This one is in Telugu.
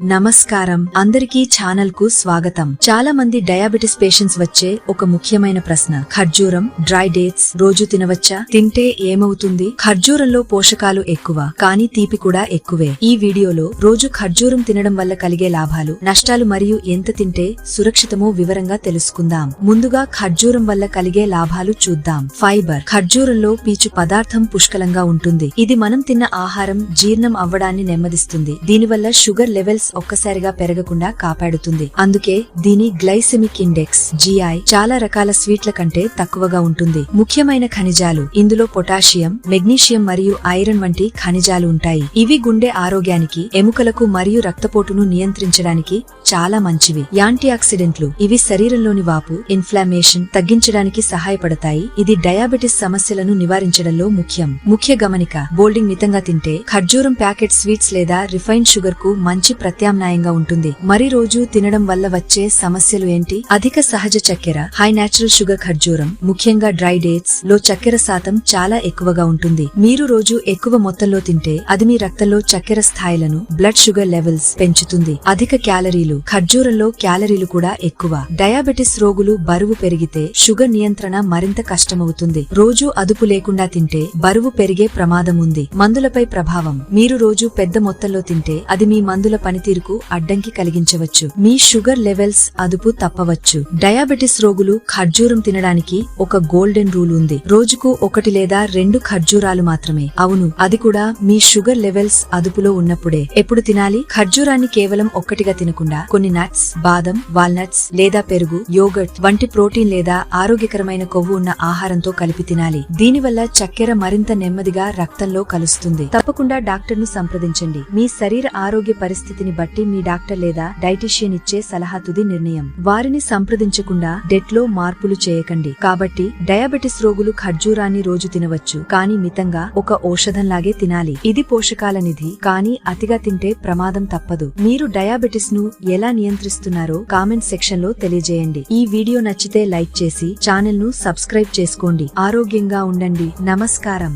నమస్కారం. అందరికీ ఛానల్కు స్వాగతం. చాలా మంది డయాబెటిస్ పేషెంట్స్ వచ్చే ఒక ముఖ్యమైన ప్రశ్న. ఖర్జూరం డ్రై డేట్స్ రోజు తినవచ్చా? తింటే ఏమవుతుంది? ఖర్జూరంలో పోషకాలు ఎక్కువ కానీ తీపి కూడా ఎక్కువే. ఈ వీడియోలో రోజు ఖర్జూరం తినడం వల్ల కలిగే లాభాలు నష్టాలు మరియు ఎంత తింటే సురక్షితమో వివరంగా తెలుసుకుందాం. ముందుగా ఖర్జూరం వల్ల కలిగే లాభాలు చూద్దాం. ఫైబర్. ఖర్జూరంలో పీచు పదార్థం పుష్కలంగా ఉంటుంది. ఇది మనం తిన్న ఆహారం జీర్ణం అవ్వడాన్ని నెమ్మదిస్తుంది. దీనివల్ల షుగర్ లెవెల్స్ ఒక్కసారిగా పెరగకుండా కాపాడుతుంది. అందుకే దీని గ్లైసెమిక్ ఇండెక్స్ జిఐ చాలా రకాల స్వీట్ల కంటే తక్కువగా ఉంటుంది. ముఖ్యమైన ఖనిజాలు ఇందులో పొటాషియం మెగ్నీషియం మరియు ఐరన్ వంటి ఖనిజాలు ఉంటాయి. ఇవి గుండె ఆరోగ్యానికి ఎముకలకు మరియు రక్తపోటును నియంత్రించడానికి చాలా మంచివి. యాంటీ ఆక్సిడెంట్లు ఇవి శరీరంలోని వాపు ఇన్ఫ్లామేషన్ తగ్గించడానికి సహాయపడతాయి. ఇది డయాబెటిస్ సమస్యలను నివారించడంలో ముఖ్యం. ముఖ్య గమనిక బోల్డింగ్ మితంగా తింటే ఖర్జూరం ప్యాకెట్ స్వీట్స్ లేదా రిఫైన్డ్ షుగర్కు మంచి ప్రత్యామ్నాయంగా ఉంటుంది. మరి రోజు తినడం వల్ల వచ్చే సమస్యలు ఏంటి? అధిక సహజ చక్కెర హై నాచురల్ షుగర్ ఖర్జూరం ముఖ్యంగా డ్రై డేట్స్లో చక్కెర శాతం చాలా ఎక్కువగా ఉంటుంది. మీరు రోజు ఎక్కువ మొత్తంలో తింటే అది మీ రక్తంలో చక్కెర స్థాయిలను బ్లడ్ షుగర్ లెవెల్స్ పెంచుతుంది. అధిక క్యాలరీలు ఖర్జూరంలో క్యాలరీలు కూడా ఎక్కువ. డయాబెటిస్ రోగులు బరువు పెరిగితే షుగర్ నియంత్రణ మరింత కష్టమవుతుంది. రోజు అదుపు లేకుండా తింటే బరువు పెరిగే ప్రమాదం ఉంది. మందులపై ప్రభావం. మీరు రోజు పెద్ద మొత్తంలో తింటే అది మీ మందుల పని పనితీరుకు అడ్డంకి కలిగించవచ్చు. మీ షుగర్ లెవెల్స్ అదుపు తప్పవచ్చు. డయాబెటిస్ రోగులు ఖర్జూరం తినడానికి ఒక గోల్డెన్ రూల్ ఉంది. రోజుకు ఒకటి లేదా రెండు ఖర్జూరాలు మాత్రమే. అవును అది కూడా మీ షుగర్ లెవెల్స్ అదుపులో ఉన్నప్పుడే. ఎప్పుడు తినాలి? ఖర్జూరాన్ని కేవలం ఒక్కటిగా తినకుండా కొన్ని నట్స్ బాదం వాల్నట్స్ లేదా పెరుగు యోగర్ట్ వంటి ప్రోటీన్ లేదా ఆరోగ్యకరమైన కొవ్వు ఉన్న ఆహారంతో కలిపి తినాలి. దీనివల్ల చక్కెర మరింత నెమ్మదిగా రక్తంలో కలుస్తుంది. తప్పకుండా డాక్టర్ను సంప్రదించండి. మీ శరీర ఆరోగ్య పరిస్థితిని బట్టి మీ డాక్టర్ లేదా డైటిషియన్ ఇచ్చే సలహా తుది నిర్ణయం. వారిని సంప్రదించకుండా డెట్లో మార్పులు చేయకండి. కాబట్టి డయాబెటిస్ రోగులు ఖర్జూరాన్ని రోజు తినవచ్చు. కానీ మితంగా ఒక ఔషధంలాగే తినాలి. ఇది పోషకాల నిధి. కానీ అతిగా తింటే ప్రమాదం తప్పదు. మీరు డయాబెటిస్ను ఎలా నియంత్రిస్తున్నారో కామెంట్ సెక్షన్లో తెలియజేయండి. ఈ వీడియో నచ్చితే లైక్ చేసి ఛానల్ను సబ్స్క్రైబ్ చేసుకోండి. ఆరోగ్యంగా ఉండండి. నమస్కారం.